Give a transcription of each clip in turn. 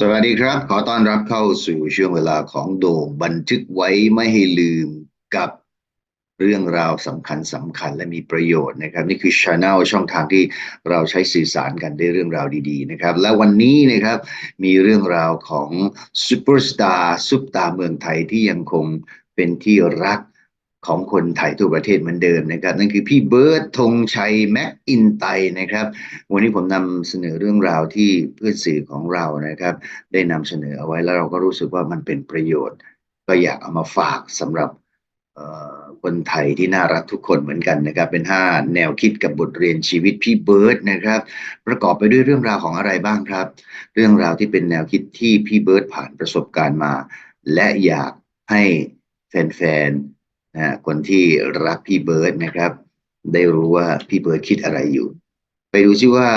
สวัสดีครับ ขอต้อนรับเข้าสู่ช่วงเวลาของโด่งบันทึกไว้ไม่ให้ลืมกับเรื่องราวสำคัญสำคัญและมีประโยชน์นะครับ นี่คือช anel ช่องทางที่เราใช้สื่อสารกันได้เรื่องราวดีๆนะครับ และวันนี้นะครับมีเรื่องราวของซูเปอร์สตาร์ซุปตาเมืองไทยที่ยังคงเป็นที่รัก ของคนไทยทั่วประเทศเหมือนเดิมนะครับ นั่นคือพี่เบิร์ดธงชัยแม็กอินไตนะครับ วันนี้ผมนำเสนอเรื่องราวที่เพื่อนสื่อของเรานะครับ ได้นำเสนอเอาไว้แล้วเราก็รู้สึกว่ามันเป็นประโยชน์ ก็อยากเอามาฝากสำหรับคนไทยที่น่ารักทุกคนเหมือนกันนะครับ เป็น 5 แนวคิดกับบทเรียนชีวิตพี่เบิร์ดนะครับ ประกอบไปด้วยเรื่องราวของอะไรบ้างครับ เรื่องราวที่เป็นแนวคิดที่พี่เบิร์ดผ่านประสบการณ์มา และอยากให้แฟนๆ นะคนที่รักพี่เบิร์ดนะครับ ได้รู้ว่าพี่เบิร์ดคิดอะไรอยู่ ไปดูซิว่า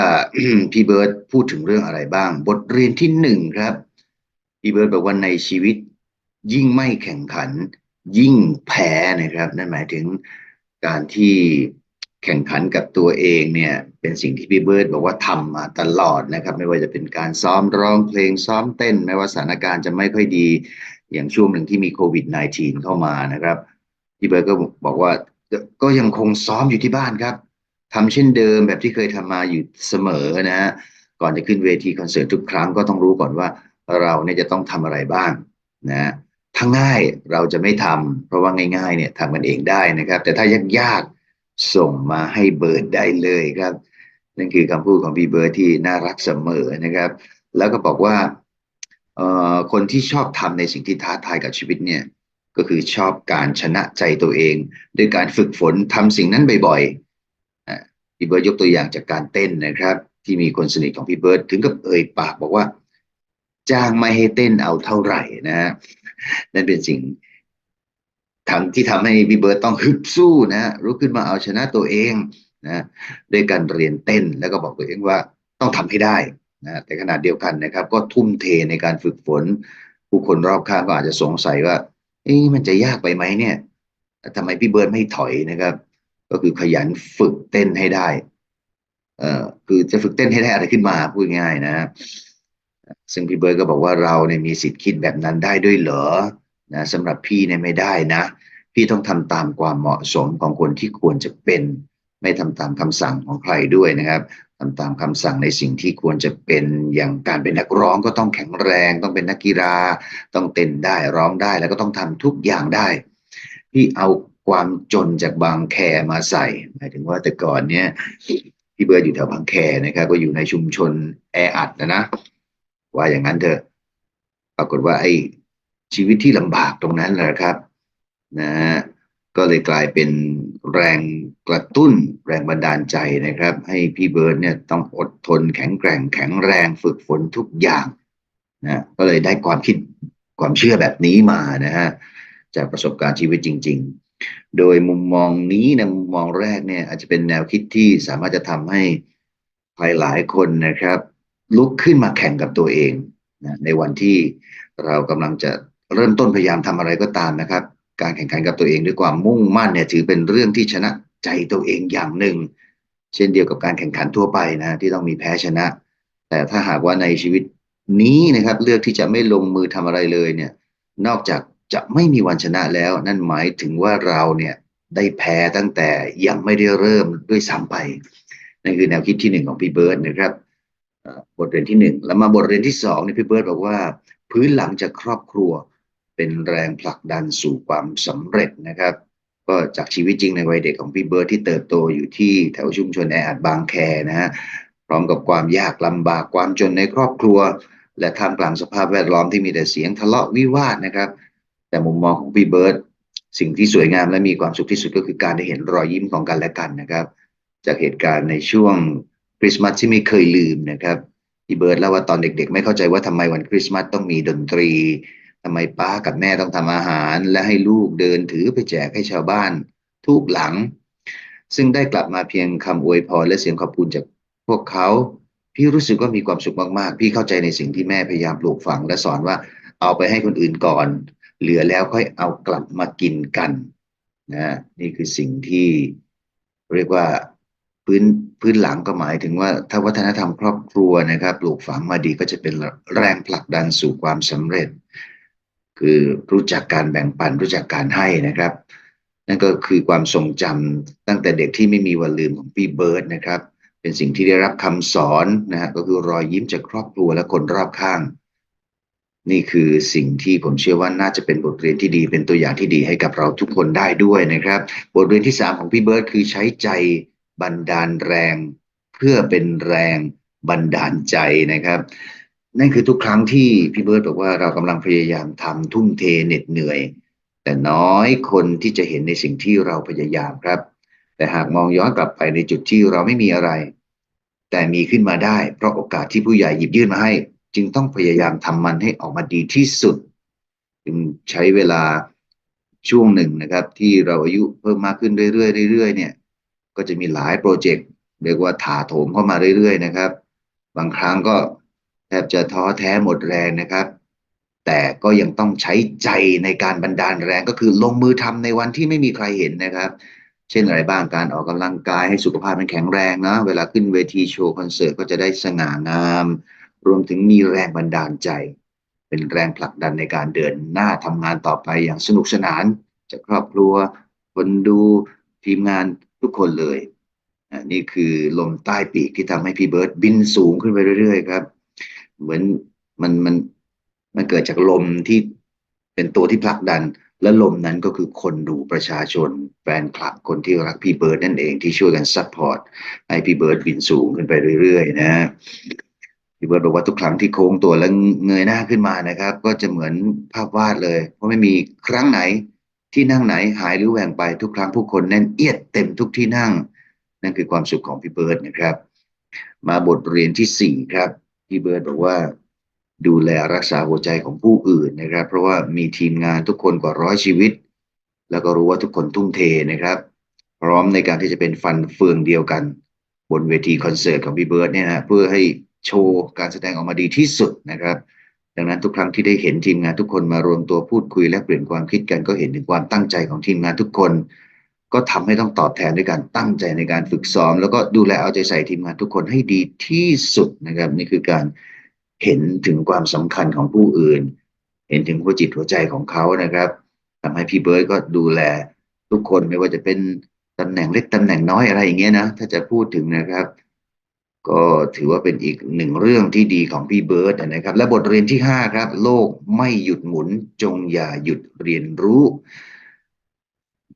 พี่เบิร์ดพูดถึงเรื่องอะไรบ้าง บทเรียนที่หนึ่งครับ พี่เบิร์ดบอกว่าในชีวิต ยิ่งไม่แข่งขัน ยิ่งแพ้นะครับ นั่นหมายถึงการที่แข่งขันกับตัวเองเนี่ยเป็นสิ่งที่พี่เบิร์ดบอกว่าทำมาตลอดนะครับ ไม่ว่าจะเป็นการซ้อมร้องเพลงซ้อมเต้น ไม่ว่าสถานการณ์จะไม่ค่อยดีอย่างช่วงหนึ่งที่มีโควิด -19 เข้ามานะครับ พี่เบิร์ดก็บอกว่าก็ยังคงซ้อมอยู่ที่บ้านครับทำเช่นเดิมแบบที่เคยทำมาอยู่เสมอนะฮะก่อนจะขึ้นเวทีคอนเสิร์ตทุกครั้งก็ต้องรู้ก่อนว่าเราเนี่ยจะต้องทำอะไรบ้างนะถ้าง่ายเราจะไม่ทำเพราะว่าง่ายๆเนี่ยทำกันเองได้นะครับ แต่ถ้ายากๆส่งมาให้เบิร์ดได้เลยครับ นั่นคือคำพูดของพี่เบิร์ดที่น่ารักเสมอนะครับ แล้วก็บอกว่าเอ่อคนที่ชอบทำในสิ่งที่ท้าทายกับชีวิตเนี่ย ก็คือชอบการชนะใจตัวเอง ด้วยการฝึกฝนทำสิ่งนั้นบ่อยๆพี่เบิร์ดยกตัวอย่างจากการเต้นนะครับ ที่มีคนสนิทของพี่เบิร์ดถึงกับเอ่ยปากบอกว่า จ้างไม่ให้เต้นเอาเท่าไหร่นะฮะนั่นเป็นสิ่งทำที่ทำให้พี่เบิร์ดต้องฮึบสู้นะลุกขึ้นมาเอาชนะตัวเองนะด้วยการเรียนเต้นแล้วก็บอกตัวเองว่าต้องทำให้ได้นะแต่ขณะเดียวกันนะครับ ก็ทุ่มเทในการฝึกฝน ผู้คนรอบข้างก็อาจจะสงสัยว่า เอ๊ะมันจะยากไปไหมเนี่ยทำไมพี่เบิร์ดไม่ถอยนะครับ ก็คือขยันฝึกเต้นให้ได้ เอ่อคือจะฝึกเต้นให้ได้อะไรขึ้นมาพูดง่ายๆนะซึ่งพี่เบิร์ดก็บอกว่าเราเนี่ยมีสิทธิ์คิดแบบนั้นได้ด้วยเหรอนะสำหรับพี่เนี่ยไม่ได้นะ พี่ต้องทำตามความเหมาะสมของคนที่ควรจะเป็น ไม่ทำตามคำสั่งของใครด้วยนะครับ ทำตามคำสั่งในสิ่งที่ควรจะเป็นอย่างการเป็นนักร้องก็ต้องแข็งแรง ต้องเป็นนักกีฬา ต้องเต้นได้ร้องได้แล้วก็ต้องทำทุกอย่างได้ พี่เอาความจนจากบางแคมาใส่หมายถึงว่าแต่ก่อนเนี่ยพี่เบิร์ดอยู่แถวบางแคนะครับ ก็อยู่ในชุมชนแออัดนะนะว่าอย่างนั้นเถอะปรากฏว่าไอ้ชีวิตที่ลำบากตรงนั้นแหละครับ นะฮะ ก็เลยกลายเป็นแรงกระตุ้นแรงบันดาลใจนะครับ ให้พี่เบิร์ดเนี่ยต้องอดทนแข็งแกร่งแข็งแรงฝึกฝนทุกอย่างนะก็เลยได้ความคิดความเชื่อแบบนี้มานะฮะจากประสบการณ์ชีวิตจริง ๆ โดยมุมมองนี้ในมุมมองแรกเนี่ย อาจจะเป็นแนวคิดที่สามารถจะทำให้ใครหลายคนนะครับ ลุกขึ้นมาแข่งกับตัวเองนะในวันที่เรากำลังจะเริ่มต้นพยายามทำอะไรก็ตามนะครับ การแข่งขันกับตัวเองด้วยความมุ่งมั่นเนี่ยถือเป็นเรื่องที่ชนะใจตัวเองอย่างหนึ่ง เช่นเดียวกับการแข่งขันทั่วไปนะที่ต้องมีแพ้ชนะ แต่ถ้าหากว่าในชีวิตนี้นะครับ เลือกที่จะไม่ลงมือทำอะไรเลยเนี่ย นอกจากจะไม่มีวันชนะแล้ว นั่นหมายถึงว่าเราเนี่ยได้แพ้ตั้งแต่ยังไม่ได้เริ่มด้วยซ้ำไปนั่นคือแนวคิดที่หนึ่งของพี่เบิร์ดนะครับบทเรียนที่หนึ่งแล้วมาบทเรียนที่สองนี่พี่เบิร์ดบอกว่า พื้นหลังจากครอบครัว เป็นแรงผลักดันสู่ความสำเร็จนะครับ ก็จากชีวิตจริงในวัยเด็กของพี่เบิร์ดที่เติบโตอยู่ที่แถวชุมชนแออัดบางแคนะฮะพร้อมกับความยากลำบากความจนในครอบครัว และท่ามกลางสภาพแวดล้อมที่มีแต่เสียงทะเลาะวิวาทนะครับ แต่มุมมองของพี่เบิร์ดสิ่งที่สวยงามและมีความสุขที่สุดก็คือการได้เห็นรอยยิ้มของกันและกันนะครับ จากเหตุการณ์ในช่วงคริสต์มาสที่ไม่เคยลืมนะครับพี่เบิร์ดเล่าว่าตอนเด็กๆ ไม่เข้าใจว่าทำไมวันคริสต์มาสต้องมีดนตรี ทำไมป้ากับแม่ต้องทำอาหาร และให้ลูกเดินถือไปแจกให้ชาวบ้านทุกหลัง ซึ่งได้กลับมาเพียงคำอวยพรและเสียงขอบคุณจากพวกเขา พี่รู้สึกว่ามีความสุขมากๆ พี่เข้าใจในสิ่งที่แม่พยายามปลูกฝัง และสอนว่าเอาไปให้คนอื่นก่อน เหลือแล้วค่อยเอากลับมากินกันนะนี่คือสิ่งที่เรียกว่าพื้นพื้นหลังก็หมายถึงว่าถ้าวัฒนธรรมครอบครัวนะครับปลูกฝังมาดีก็จะเป็นแรงผลักดันสู่ความสำเร็จ คือรู้จักการแบ่งปันรู้จักการให้นะครับ นั่นก็คือความทรงจำตั้งแต่เด็กที่ไม่มีวันลืมของพี่เบิร์ดนะครับ เป็นสิ่งที่ได้รับคำสอนนะฮะก็คือรอยยิ้มจากครอบครัวและคนรอบข้าง นี่คือสิ่งที่ผมเชื่อว่าน่าจะเป็นบทเรียนที่ดีเป็นตัวอย่างที่ดีให้กับเราทุกคนได้ด้วยนะครับ บทเรียนที่สามของพี่เบิร์ดคือใช้ใจบันดาลแรง เพื่อเป็นแรงบันดาลใจนะครับ นั่นคือทุกครั้งที่พี่เบิร์ดบอกว่าเรากำลังพยายามทำทุ่มเทเหน็ดเหนื่อย แต่น้อยคนที่จะเห็นในสิ่งที่เราพยายามครับ แต่หากมองย้อนกลับไปในจุดที่เราไม่มีอะไร แต่มีขึ้นมาได้ เพราะโอกาสที่ผู้ใหญ่หยิบยื่นมาให้ จึงต้องพยายามทำมันให้ออกมาดีที่สุด จึงใช้เวลาช่วงหนึ่งนะครับ ที่เราอายุเพิ่มมากขึ้นเรื่อยๆเรื่อยๆเนี่ย ก็จะมีหลายโปรเจกต์เรียกว่าถาโถมเข้ามาเรื่อยๆนะครับ บางครั้งก็ แทบจะท้อแท้หมดแรงนะครับ แต่ก็ยังต้องใช้ใจในการบันดาลแรงก็คือลงมือทำในวันที่ไม่มีใครเห็นนะครับ เช่นอะไรบ้างการออกกำลังกายให้สุขภาพมันแข็งแรงนะเวลาขึ้นเวทีโชว์คอนเสิร์ตก็จะได้สง่างาม รวมถึงมีแรงบันดาลใจ เป็นแรงผลักดันในการเดินหน้าทำงานต่อไปอย่างสนุกสนานจากครอบครัวคนดูทีมงานทุกคนเลยอะนี่คือลมใต้ปีกที่ทำให้พี่เบิร์ดบินสูงขึ้นไปเรื่อยๆครับ เหมือนมันมันมันเกิดจากลมที่เป็นตัวที่ผลักดัน และลมนั้นก็คือคนดูประชาชนแฟนคลับคนที่รักพี่เบิร์ดนั่นเองที่ช่วยกันซัพพอร์ตให้พี่เบิร์ดบินสูงขึ้นไปเรื่อยๆ นะพี่เบิร์ดบอกว่าทุกครั้งที่โค้งตัวแล้วเงยหน้าขึ้นมานะครับ ก็จะเหมือนภาพวาดเลย เพราะไม่มีครั้งไหนที่นั่งไหนหายหรือแหว่งไปทุกครั้งผู้คนแน่นเอียดเต็มทุกที่นั่ง นั่นคือความสุขของพี่เบิร์ดนะครับ มาบทเรียนที่สี่ครับ พี่เบิร์ดบอกว่าดูแลรักษาหัวใจของผู้อื่นนะครับ เพราะว่ามีทีมงานทุกคนกว่าร้อยชีวิต แล้วก็รู้ว่าทุกคนทุ่มเทนะครับ พร้อมในการที่จะเป็นฟันเฟืองเดียวกัน บนเวทีคอนเสิร์ตของพี่เบิร์ดเนี่ยนะเพื่อให้โชว์การแสดงออกมาดีที่สุดนะครับ ดังนั้นทุกครั้งที่ได้เห็นทีมงานทุกคนมารวมตัวพูดคุยและเปลี่ยนความคิดกันก็เห็นถึงความตั้งใจของทีมงานทุกคน ก็ทำให้ต้องตอบแทนด้วยการตั้งใจในการฝึกซ้อม แล้วก็ดูแลเอาใจใส่ทีมงานทุกคนให้ดีที่สุดนะครับ นี่คือการเห็นถึงความสำคัญของผู้อื่น เห็นถึงหัวจิตหัวใจของเขานะครับทำให้พี่เบิร์ดก็ดูแลทุกคนไม่ว่าจะเป็นตำแหน่งเล็กตำแหน่งน้อยอะไรอย่างเงี้ยนะถ้าจะพูดถึงนะครับ ก็ถือว่าเป็นอีกหนึ่งเรื่องที่ดีของพี่เบิร์ดนะครับ และบทเรียนที่ห้าครับ โลกไม่หยุดหมุนจงอย่าหยุดเรียนรู้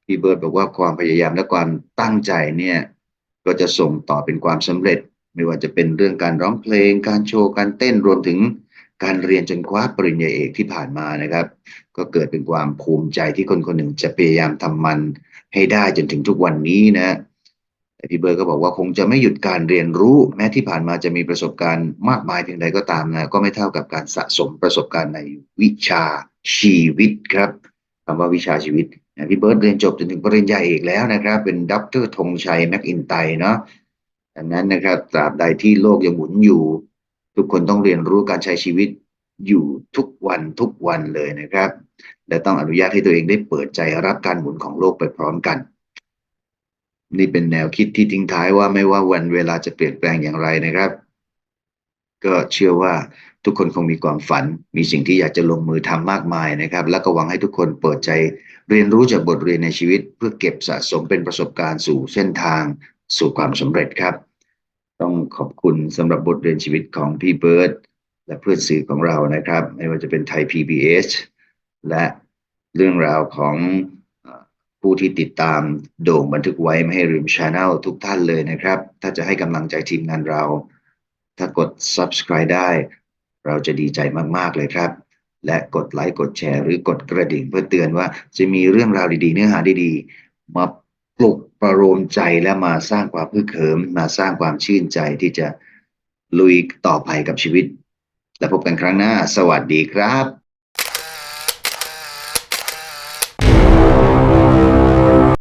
พี่เบิร์ดบอกว่าความพยายามและความตั้งใจเนี่ยก็จะส่งต่อเป็นความสำเร็จ ไม่ว่าจะเป็นเรื่องการร้องเพลง การโชว์การเต้นรวมถึงการเรียนจนคว้าปริญญาเอกที่ผ่านมานะครับ ก็เกิดเป็นความภูมิใจที่คนคนหนึ่งจะพยายามทำมันให้ได้จนถึงทุกวันนี้นะแต่พี่เบิร์ดก็บอกว่าคงจะไม่หยุดการเรียนรู้แม้ที่ผ่านมาจะมีประสบการณ์มากมายเพียงใดก็ตามนะก็ไม่เท่ากับการสะสมประสบการณ์ในวิชาชีวิตครับคำว่าวิชาชีวิต พี่เบิร์ดเรียนจบจนถึงปริญญาเอกแล้วนะครับ เป็นด็อกเตอร์ธงชัยแม็กอินไตเนาะดังนั้นนะครับตราบใดที่โลกยังหมุนอยู่ ทุกคนต้องเรียนรู้การใช้ชีวิตอยู่ทุกวันทุกวันเลยนะครับ และต้องอนุญาตให้ตัวเองได้เปิดใจรับการหมุนของโลกไปพร้อมกัน นี่เป็นแนวคิดที่ทิ้งท้ายว่าไม่ว่าวันเวลาจะเปลี่ยนแปลงอย่างไรนะครับ ก็เชื่อว่าทุกคนคงมีความฝัน มีสิ่งที่อยากจะลงมือทำมากมายนะครับ และก็หวังให้ทุกคนเปิดใจ เรียนรู้จากบทเรียนในชีวิต เพื่อเก็บสะสมเป็นประสบการณ์สู่เส้นทางสู่ความสำเร็จครับ ต้องขอบคุณสำหรับบทเรียนชีวิตของพี่เบิร์ดและเพื่อนสื่อของเรานะครับ ไม่ว่าจะเป็นไทย PBS และเรื่องราวของผู้ที่ติดตามโด่งบันทึกไว้ไม่ให้ลืมช anel ทุกท่านเลยนะครับ ถ้าจะให้กำลังใจทีมงานเรา ถ้ากด subscribe ได้ เราจะดีใจมาก ๆ เลยครับ และกดไลค์กดแชร์หรือกดกระดิ่งเพื่อเตือนว่าจะมีเรื่องราวดีๆ เนื้อหาดีๆ มาปลุกประโลมใจและมาสร้างความพึกเขิมมาสร้างความชื่นใจที่จะลุยต่อไปกับชีวิต และพบกันครั้งหน้า สวัสดีครับ